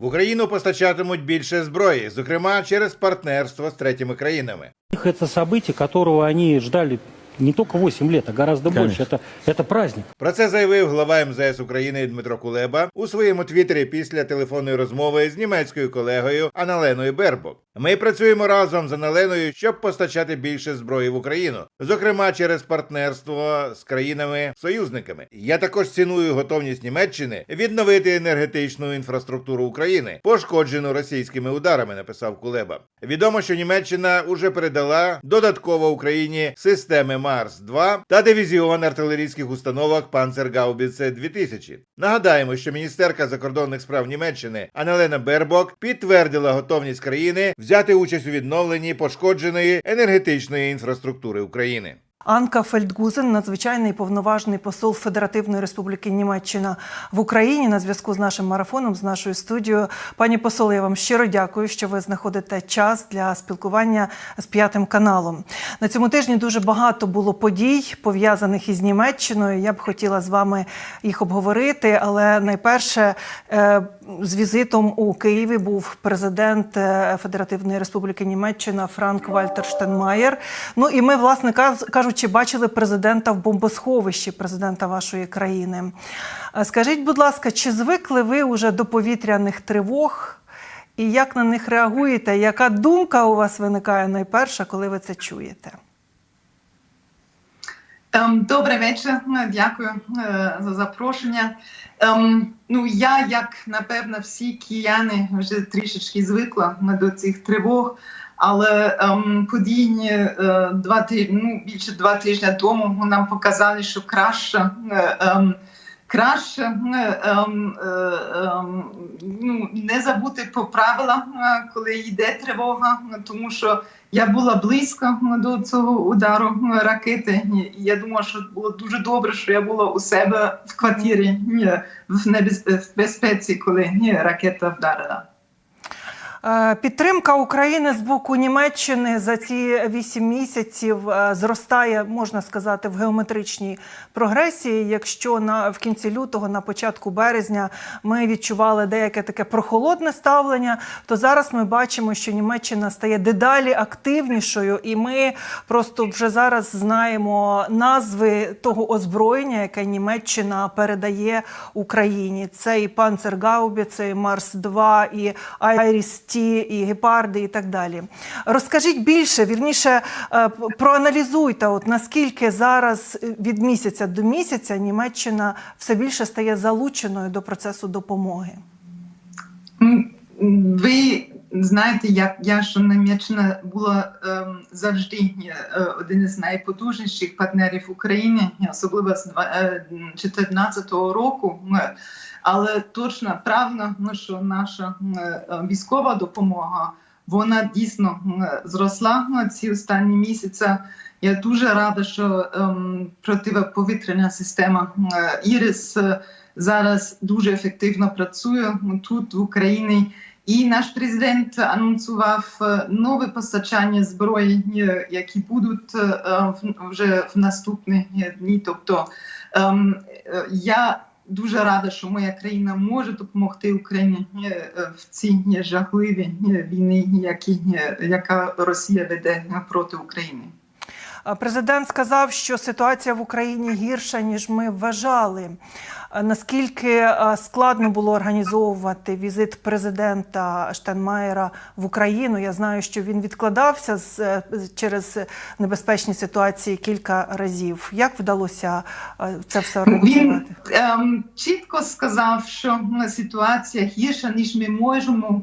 В Україну постачатимуть більше зброї, зокрема через партнерство з третіми країнами. Це событие, которого вони ждали не только 8 лет, а гораздо больше. Это, это праздник. Про це заявив глава МЗС України Дмитро Кулеба у своєму твіттері після телефонної розмови з німецькою колегою Аналеною Бербок. Ми працюємо разом з Аналеною, щоб постачати більше зброї в Україну, зокрема через партнерство з країнами-союзниками. Я також ціную готовність Німеччини відновити енергетичну інфраструктуру України, пошкоджену російськими ударами. Написав Кулеба. Відомо, що Німеччина уже передала додатково Україні системи Марс 2 та дивізіон артилерійських установок Панцергаубіце 2000 Нагадаємо, що міністерка закордонних справ Німеччини Анелена Бербок підтвердила готовність країни взяти участь у відновленні пошкодженої енергетичної інфраструктури України. Анка Фельдгузен, надзвичайний повноважний посол Федеративної Республіки Німеччина в Україні, на зв'язку з нашим марафоном, з нашою студією. Пані посол, я вам щиро дякую, що ви знаходите час для спілкування з п'ятим каналом. На цьому тижні дуже багато було подій пов'язаних із Німеччиною. Я б хотіла з вами їх обговорити, але найперше е, з візитом у Києві був президент е, Федеративної Республіки Німеччина Франк Вальтер Штенмаєр. Ну і ми, власне каз- кажучи, бачили президента в бомбосховищі, президента вашої країни. Е, Скажіть, будь ласка, чи звикли ви уже до повітряних тривог? І як на них реагуєте? Яка думка у вас виникає найперша, коли ви це чуєте? Ем, Добрий вечір, дякую е, за запрошення. Ем, Ну, я, як напевно, всі кияни вже трішечки звикла до цих тривог, але ем, події е, два тижні, ну, більше два тижні тому нам показали, що краще. е, ем, Краще е, ем, е, ем, ну, не забути про правила, коли йде тривога, тому що я була близько до цього удару ракети. І я думаю, що було дуже добре, що я була у себе в квартирі в небез- в безпеці, коли ракета вдарила. Е, Підтримка України з боку Німеччини за ці вісім місяців е, зростає, можна сказати, в геометричній прогресії. Якщо на в кінці лютого, на початку березня, ми відчували деяке таке прохолодне ставлення, то зараз ми бачимо, що Німеччина стає дедалі активнішою, і ми просто вже зараз знаємо назви того озброєння, яке Німеччина передає Україні. Це і Панцергаубі, це і Марс 2 і Айріс Ті, і гепарди, і так далі. Розкажіть більше, вірніше, е, проаналізуйте, от наскільки зараз е, від місяця до місяця Німеччина все більше стає залученою до процесу допомоги. Ви знаєте, як я що Німеччина була ем, завжди е, один із найпотужніших партнерів України, особливо з 2014 року. Е, Але точно правильно, ну, що наша е, військова допомога вона дійсно зросла ці останні місяці. Я дуже рада, що ем, протиповітряна система Ірис е, зараз дуже ефективно працює тут в Україні. І наш президент анонсував е, нове постачання зброї, е, які будуть е, вже в наступні дні. Тобто ем, я дуже рада, що моя країна може допомогти Україні в цій жахливій війні, яка Росія веде проти України. Е, Президент сказав, що ситуація в Україні гірша, ніж ми вважали. Е, Наскільки е, складно було організовувати візит президента Штенмаєра в Україну? Я знаю, що він відкладався з, через небезпечні ситуації кілька разів. Як вдалося це все Він ем, чітко сказав, що ситуація гірша, ніж ми можемо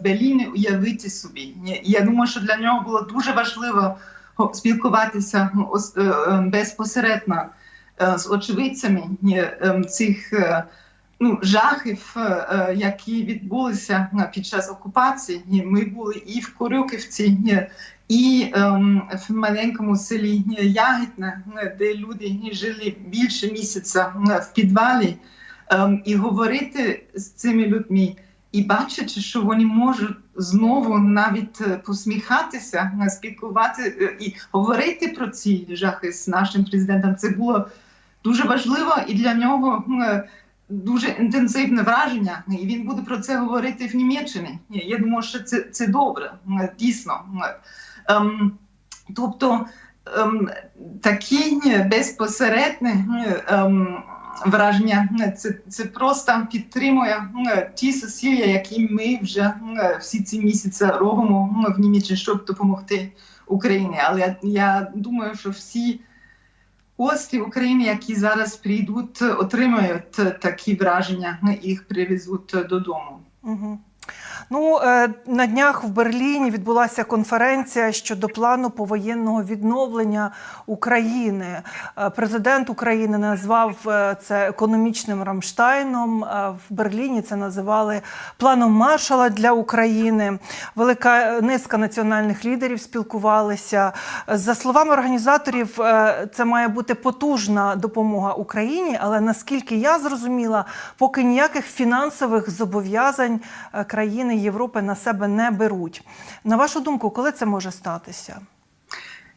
в Берліні уявити собі. Я думаю, що для нього було дуже важливо спілкуватися е, е, безпосередньо е, з очевидцями цих ну, жахів, які відбулися під час окупації. Ми були і в Корюківці, і ем, в маленькому селі Ягідне, де люди жили більше місяця в підвалі, ем, і говорити з цими людьми, і бачити, що вони можуть знову навіть е, посміхатися, е, спілкувати е, і говорити про ці жахи з нашим президентом. Це було дуже важливо і для нього. дуже інтенсивне враження, і він буде про це говорити в Німеччині. Я думаю, що це, це добре, дійсно. Ем, тобто ем, такі безпосередні враження, це, це просто підтримує е, ті зусилля, які ми вже е, всі ці місяці робимо е, в Німеччині, щоб допомогти Україні. Але я, думаю, що всі гості України, які зараз прийдуть, отримають такі враження, їх привезуть додому. Угу. Ну, е, на днях в Берліні відбулася конференція щодо плану повоєнного відновлення України. Е, Президент України назвав е, це економічним Рамштайном. В Берліні це називали планом Маршала для України. Велика низка національних лідерів спілкувалися. За словами організаторів, це має бути потужна допомога Україні, але наскільки я зрозуміла, поки ніяких фінансових зобов'язань країни Європи на себе не беруть. На вашу думку, коли це може статися?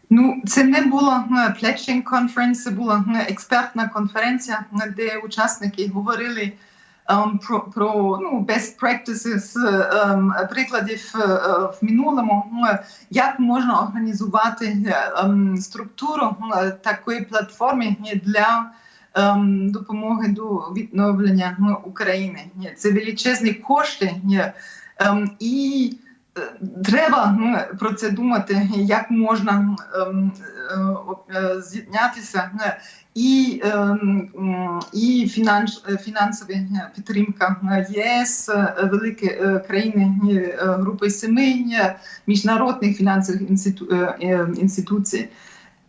Ну, це не була pledging conference, це була е, експертна конференція, е, де учасники говорили ем, про, про ну, best practices, ем, прикладів е, в минулому, е, як можна організувати ем, структуру е, такої платформи для ем, допомоги до відновлення ну, України. Це величезні кошти. е, ем, і е, треба ну, про це думати, як можна ем, е, е, з'єднатися. е, І, ем, і фінанс, е, фінансова підтримка ЄС, великі країни Групи Семи, міжнародних фінансових інститу, інституцій.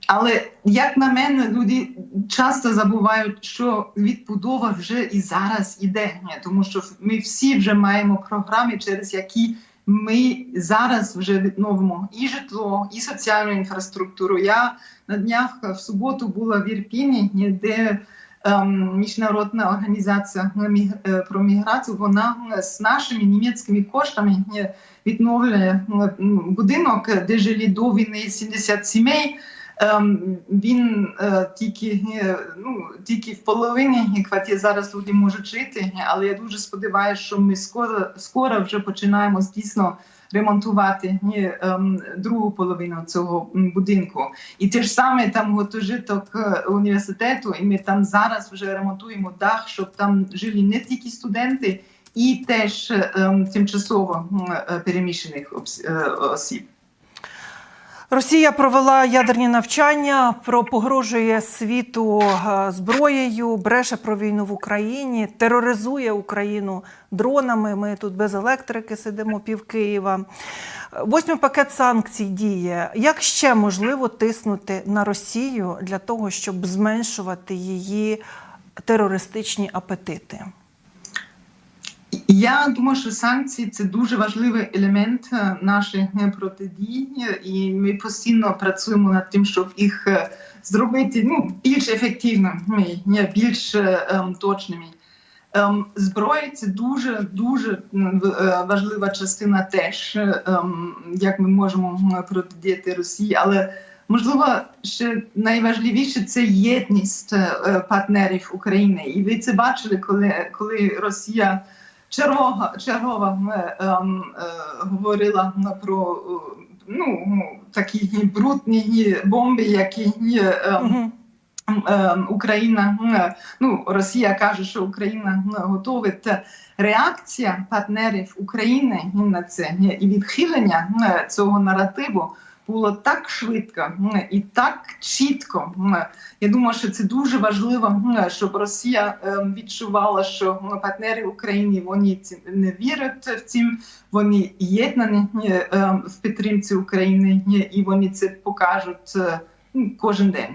Але як на мене, люди часто забувають, що відбудова вже і зараз іде, тому що ми всі вже маємо програми, через які ми зараз вже відновимо і житло, і соціальну інфраструктуру. Я на днях в суботу була в Ірпіні, де ем, міжнародна організація е, про міграцію, вона з нашими німецькими коштами відновлює е, будинок, де жили до війни 70 сімей. Ем, він е, тільки, е, ну, тільки в половині квартир зараз люди можуть жити, але я дуже сподіваюся, що ми скоро, скоро вже починаємо дійсно ремонтувати ні, ем, другу половину цього будинку. І те ж саме там гуртожиток е, університету, і ми там зараз вже ремонтуємо дах, щоб там жили не тільки студенти, і теж ем, тимчасово е, переміщених е, осіб. Росія провела ядерні навчання, про погрожує світу е, зброєю, бреше про війну в Україні, тероризує Україну дронами. Ми тут без електрики сидимо пів Києва. Восьмий пакет санкцій діє. Як ще можливо тиснути на Росію для того, щоб зменшувати її терористичні апетити? Я думаю, що санкції це дуже важливий елемент е, нашої е, протидії, і ми постійно працюємо над тим, щоб їх е, зробити ну, більш ефективними, більш ем, точними. Ем, зброя це дуже дуже важлива частина теж, ем, як ми можемо протидіяти Росії, але можливо ще найважливіше це єдність партнерів України. І ви це бачили, коли, коли Росія чергова, чергова е, ем, е, говорила ну, про е, ну, такі брудні бомби, які е, ем, ем, Україна, е, ну Росія каже, що Україна готова. Реакція партнерів України на це і відхилення цього наративу було так швидко і так чітко. Я думаю, що це дуже важливо, щоб Росія е, відчувала, що партнери України вони не вірять в цим, вони єднані е, е, в підтримці України, і вони це покажуть е, кожен день.